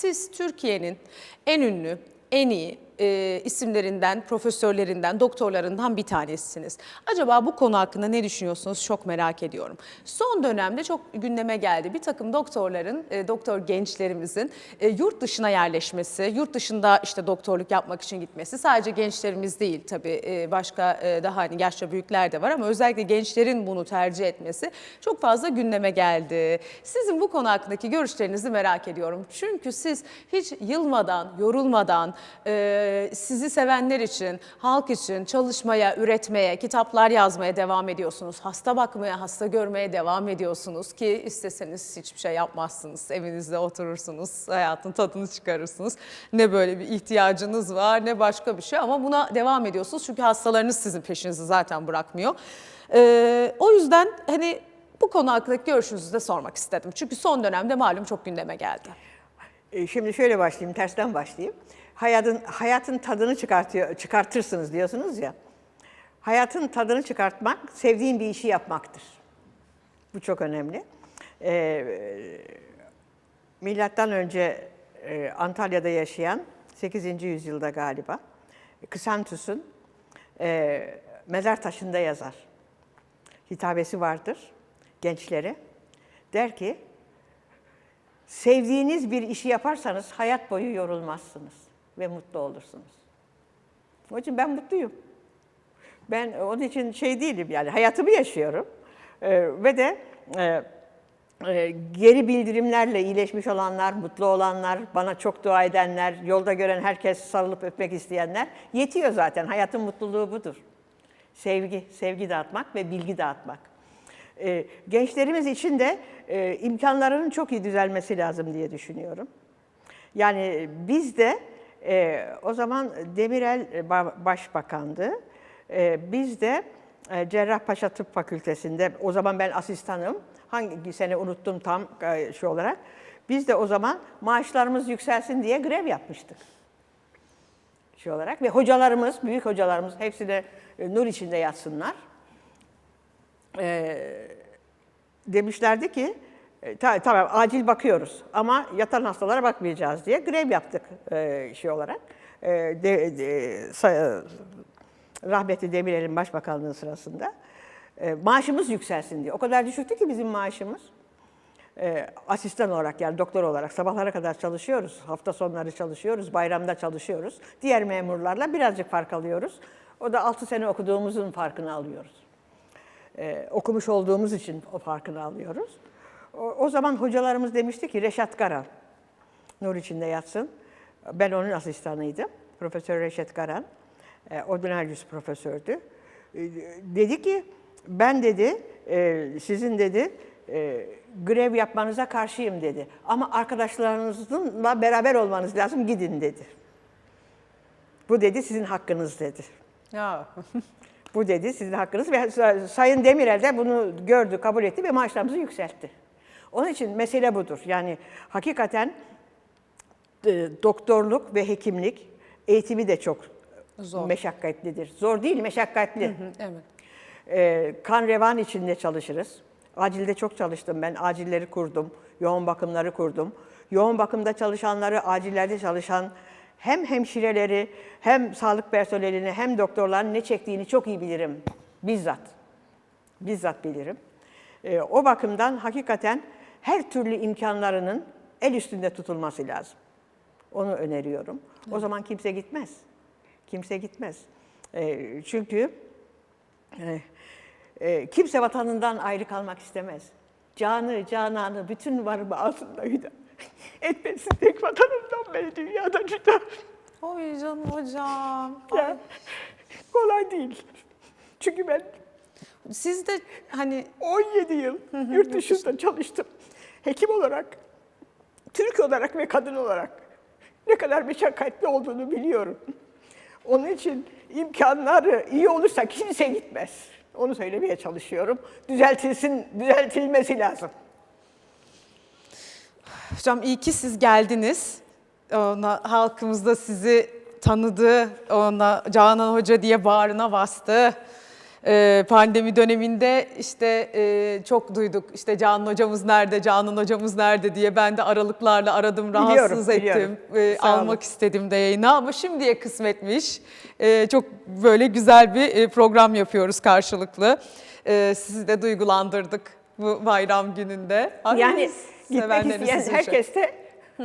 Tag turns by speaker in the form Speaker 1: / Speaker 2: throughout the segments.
Speaker 1: siz Türkiye'nin en ünlü, en iyi e, isimlerinden, profesörlerinden, doktorlarından bir tanesisiniz. Acaba bu konu hakkında ne düşünüyorsunuz çok merak ediyorum. Son dönemde çok gündeme geldi. Bir takım doktorların, e, doktor gençlerimizin e, yurt dışına yerleşmesi, yurt dışında işte doktorluk yapmak için gitmesi. Sadece gençlerimiz değil tabii e, başka e, daha hani yaşça büyükler de var ama özellikle gençlerin bunu tercih etmesi çok fazla gündeme geldi. Sizin bu konu hakkındaki görüşlerinizi merak ediyorum. Çünkü siz hiç yılmadan, yorulmadan, e, sizi sevenler için, halk için çalışmaya, üretmeye, kitaplar yazmaya devam ediyorsunuz. Hasta bakmaya, hasta görmeye devam ediyorsunuz ki isteseniz hiçbir şey yapmazsınız. Evinizde oturursunuz, hayatın tadını çıkarırsınız. Ne böyle bir ihtiyacınız var ne başka bir şey ama buna devam ediyorsunuz. Çünkü hastalarınız sizin peşinizi zaten bırakmıyor. E, o yüzden hani bu konu hakkındaki görüşünüzü de sormak istedim. Çünkü son dönemde malum çok gündeme geldi.
Speaker 2: E, Şimdi şöyle başlayayım, tersten başlayayım. Hayatın hayatın tadını çıkartıyor, çıkartırsınız diyorsunuz ya. Hayatın tadını çıkartmak, sevdiğin bir işi yapmaktır. Bu çok önemli. Ee, milattan önce e, Antalya'da yaşayan 8. yüzyılda galiba Kısantus'un e, mezar taşında yazar. Hitabesi vardır gençlere. Der ki, Sevdiğiniz bir işi yaparsanız hayat boyu yorulmazsınız ve mutlu olursunuz. Onun için ben mutluyum. Ben onun için şey değilim yani hayatımı yaşıyorum. Ee, ve de e, e, geri bildirimlerle iyileşmiş olanlar, mutlu olanlar, bana çok dua edenler, yolda gören herkes sarılıp öpmek isteyenler yetiyor zaten. Hayatın mutluluğu budur. Sevgi, sevgi dağıtmak ve bilgi dağıtmak. Ee, gençlerimiz için de e, imkanlarının çok iyi düzelmesi lazım diye düşünüyorum. Yani biz de e, o zaman Demirel e, ba- başbakandı. E, biz de e, Cerrahpaşa Tıp Fakültesi'nde, o zaman ben asistanım, hangi sene unuttum tam e, şu olarak. Biz de o zaman maaşlarımız yükselsin diye grev yapmıştık şey olarak ve hocalarımız, büyük hocalarımız hepsi de e, nur içinde yatsınlar. Ee, demişlerdi ki e, ta- tamam acil bakıyoruz ama yatan hastalara bakmayacağız diye grev yaptık e, şey olarak. E, de, de, sa- rahmetli Demirel'in başbakanlığı sırasında. E, maaşımız yükselsin diye. O kadar düşüktü ki bizim maaşımız. E, asistan olarak yani doktor olarak sabahlara kadar çalışıyoruz. Hafta sonları çalışıyoruz, bayramda çalışıyoruz. Diğer memurlarla birazcık fark alıyoruz. O da 6 sene okuduğumuzun farkını alıyoruz. Ee, okumuş olduğumuz için o farkını alıyoruz. O, o zaman hocalarımız demişti ki Reşat Garan, nur içinde yatsın. Ben onun asistanıydım. Profesör Reşat Garan, e, ordinaryüs profesördü. E, dedi ki, ben dedi, e, sizin dedi, e, grev yapmanıza karşıyım dedi. Ama arkadaşlarınızla beraber olmanız lazım, gidin dedi. Bu dedi sizin hakkınız dedi.
Speaker 1: Ya.
Speaker 2: Bu dedi sizin hakkınız ve Sayın Demirel de bunu gördü, kabul etti ve maaşlarımızı yükseltti. Onun için mesele budur. Yani hakikaten e, doktorluk ve hekimlik eğitimi de çok
Speaker 1: Zor.
Speaker 2: meşakkatlidir. Zor değil, meşakkatli.
Speaker 1: Evet.
Speaker 2: E, kan revan içinde çalışırız. Acilde çok çalıştım ben. Acilleri kurdum, yoğun bakımları kurdum. Yoğun bakımda çalışanları, acillerde çalışan hem hemşireleri, hem sağlık personelini, hem doktorların ne çektiğini çok iyi bilirim. Bizzat. Bizzat bilirim. E, o bakımdan hakikaten her türlü imkanlarının el üstünde tutulması lazım. Onu öneriyorum. O zaman kimse gitmez. Kimse gitmez. E, çünkü e, e, kimse vatanından ayrı kalmak istemez. Canı, cananı, bütün varımı altındaydı. Etmesin tek vatanımdan beni dünyada cüda.
Speaker 1: Oy canım hocam.
Speaker 2: Ya, kolay değil. Çünkü ben
Speaker 1: Siz de hani
Speaker 2: 17 yıl yurt dışında çalıştım. Hekim olarak, Türk olarak ve kadın olarak ne kadar meşakkatli olduğunu biliyorum. Onun için imkanları iyi olursa kimse gitmez. Onu söylemeye çalışıyorum. Düzeltilsin, düzeltilmesi lazım.
Speaker 1: Hocam iyi ki siz geldiniz. Ona, halkımız da sizi tanıdı. Ona Canan Hoca diye bağrına bastı. Ee, pandemi döneminde işte e, çok duyduk işte Canan hocamız nerede, Canan hocamız nerede diye ben de aralıklarla aradım, rahatsız
Speaker 2: biliyorum.
Speaker 1: ettim. Ee,
Speaker 2: Sağ olun.
Speaker 1: almak istedim de yayına ama şimdiye kısmetmiş. Ee, çok böyle güzel bir e, program yapıyoruz karşılıklı. Ee, sizi de duygulandırdık bu bayram gününde. Ay,
Speaker 2: Yani gitmek isteyen herkeste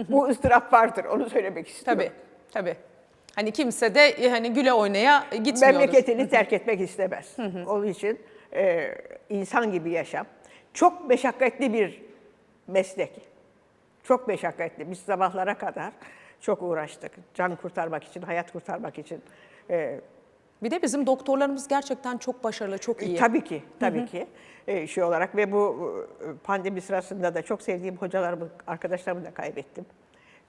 Speaker 2: bu ıstırap vardır. Onu söylemek istiyorum.
Speaker 1: Tabii, tabii. Hani kimse de e, hani güle oynaya gitmiyordur.
Speaker 2: Memleketini terk etmek istemez. Onun için e, insan gibi yaşam. Çok meşakkatli bir meslek. Çok meşakkatli. Biz sabahlara kadar çok uğraştık. Can kurtarmak için, hayat kurtarmak için. E,
Speaker 1: Bir de bizim doktorlarımız gerçekten çok başarılı, çok iyi.
Speaker 2: Tabii ki, tabii ki e, şey olarak ve bu e, pandemi sırasında da çok sevdiğim hocalarımı, arkadaşlarımı da kaybettim.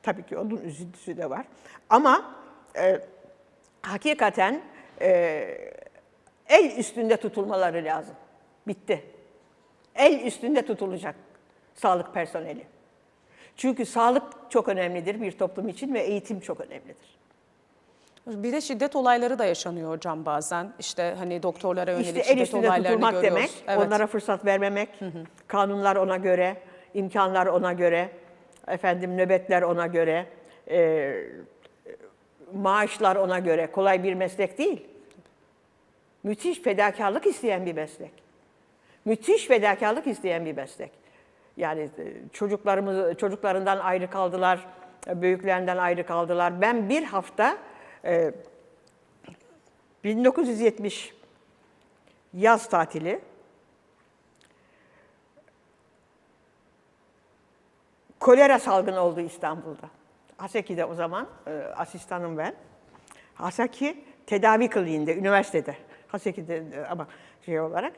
Speaker 2: Tabii ki onun üzüntüsü de var. Ama e, hakikaten e, el üstünde tutulmaları lazım. Bitti. El üstünde tutulacak sağlık personeli. Çünkü sağlık çok önemlidir bir toplum için ve eğitim çok önemlidir.
Speaker 1: Bir de şiddet olayları da yaşanıyor hocam bazen. İşte hani doktorlara yönelik
Speaker 2: İşte
Speaker 1: şiddet olaylarını
Speaker 2: tutulmak
Speaker 1: görüyoruz.
Speaker 2: demek,
Speaker 1: Evet.
Speaker 2: onlara fırsat vermemek, kanunlar ona göre, imkanlar ona göre, efendim nöbetler ona göre, e, maaşlar ona göre. Kolay bir meslek değil. Müthiş fedakarlık isteyen bir meslek. Müthiş fedakarlık isteyen bir meslek. Yani e, çocuklarımız çocuklarından ayrı kaldılar, büyüklerinden ayrı kaldılar. Ben bir hafta e, 1970 yaz tatili. Kolera salgını oldu İstanbul'da. Haseki'de o zaman e, asistanım ben. Haseki tedavi kliniğinde, üniversitede. Haseki'de e, ama şey olarak.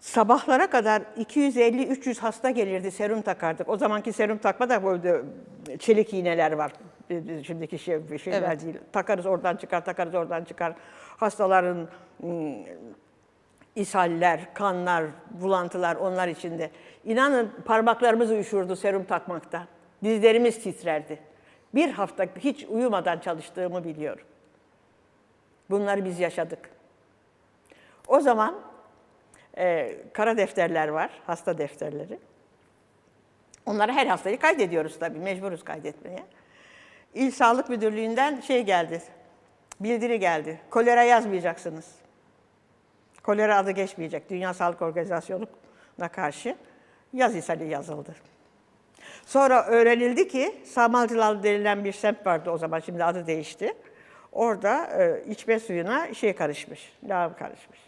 Speaker 2: Sabahlara kadar 250-300 hasta gelirdi, serum takardık. O zamanki serum takma da böyle çelik iğneler var. E, Şimdiki şey, şeyler
Speaker 1: Evet.
Speaker 2: değil. Takarız oradan çıkar, takarız oradan çıkar. Hastaların ishaller, kanlar, bulantılar onlar içinde. İnanın parmaklarımız uyuşurdu serum takmaktan. Dizlerimiz titrerdi. Bir hafta hiç uyumadan çalıştığımı biliyorum. Bunları biz yaşadık. O zaman e, kara defterler var, hasta defterleri. Onları her hastayı kaydediyoruz tabii, mecburuz kaydetmeye. İl Sağlık Müdürlüğü'nden şey geldi, bildiri geldi. Kolera yazmayacaksınız. Kolera adı geçmeyecek. Dünya Sağlık Organizasyonu'na karşı yaz ishali yazıldı. Sonra öğrenildi ki Samalcılar denilen bir semt vardı o zaman, şimdi adı değişti. Orada e, içme suyuna şey karışmış, lağım karışmış.